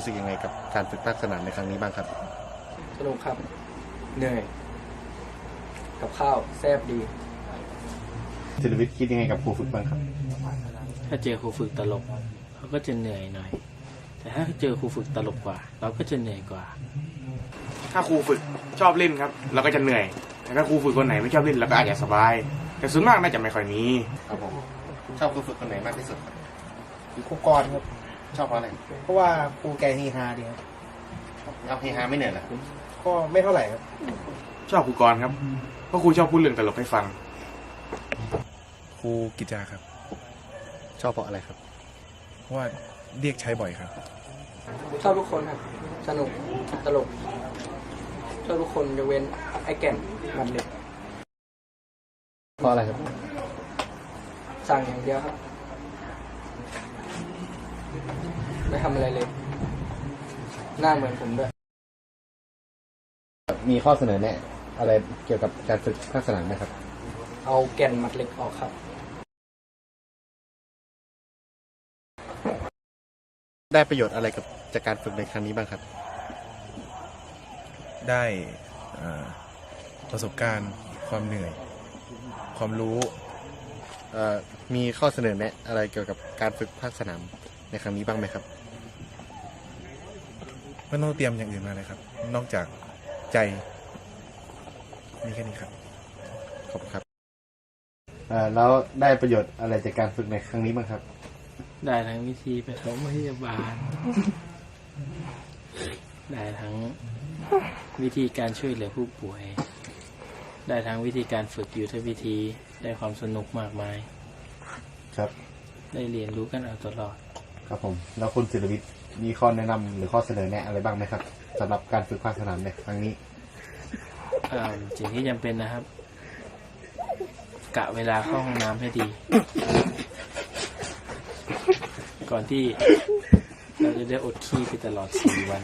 รู้สึกยังไงกับการฝึกภาคสนามในครั้งนี้บ้างครับ สนุกครับ เหนื่อย กับข้าวแซ่บดีศิลวิทย์คิดยังไงกับครูฝึกบ้างครับ ถ้าเจอครูฝึกตลกเขาก็จะเหนื่อยหน่อย แต่ถ้าเจอครูฝึกตลกกว่า เราก็จะเหนื่อยกว่า ถ้าครูฝึกชอบเล่นครับเราก็จะเหนื่อย แต่ถ้าครูฝึกคนไหนไม่ชอบเล่นเราก็อาจจะสบาย แต่ส่วนมากน่าจะไม่ค่อยมีครับผมชอบครูฝึกคนไหนมากที่สุดครับครูกรครับ ชอบเพราะอะไรเพราะว่าครูแกเฮฮาดีครับเอาเฮฮาไม่เหนื่อยเหรอก็ไม่เท่าไหร่ครับชอบครูกรครับ เพราะครูชอบพูดเรื่องตลกให้ฟัง ครูกิจจาครับ ชอบเพราะอะไรครับ เพราะว่าเรียกใช้บ่อยครับ ชอบทุกคนครับ สนุก ตลก ชอบทุกคนยกเว้นไอ้แก่นมันเล็กเพราะอะไรครับ สั่งอย่างเดียวครับ ไม่ทำอะไรเลย หน้าเหมือนผมด้วย มีข้อเสนอแนะอะไรเกี่ยวกับการฝึกภาคสนามไหมครับ เอาแก่นมัดเหล็กออกครับ ได้ประโยชน์อะไรกับจากการฝึกในครั้งนี้บ้างครับ ได้อ่าประสบการณ์ความเหนื่อย ความรู้ เอ่อมีข้อเสนอแนะอะไรเกี่ยวกับการฝึกภาคสนาม ในครั้งนี้บ้างไหมครับไม่ต้องเตรียมอย่างอื่นมาเลยครับ นอกจากใจมีแค่นี้ครับขอบคุณครับเอ่อแล้วได้ประโยชน์อะไรจากการฝึกในครั้งนี้บ้างครับ ได้ทั้งวิธีปฐมพยาบาล ได้ทั้งวิธีการช่วยเหลือผู้ป่วย ได้ทั้งวิธีการฝึกยุทธวิธี ได้ความสนุกมากมาย ครับ ได้เรียนรู้กันเอาตลอด ครับผม แล้วคุณศิลวิทย์มีข้อแนะนำหรือข้อเสนอแนะอะไรบ้างไหมครับสำหรับการฝึกภาคสนามในครั้งนี้อ่าสิ่งที่จำเป็นนะครับ กะเวลาเข้าห้องน้ำให้ดี ก่อนที่เราจะได้อดขี้ไปตลอดสี่วัน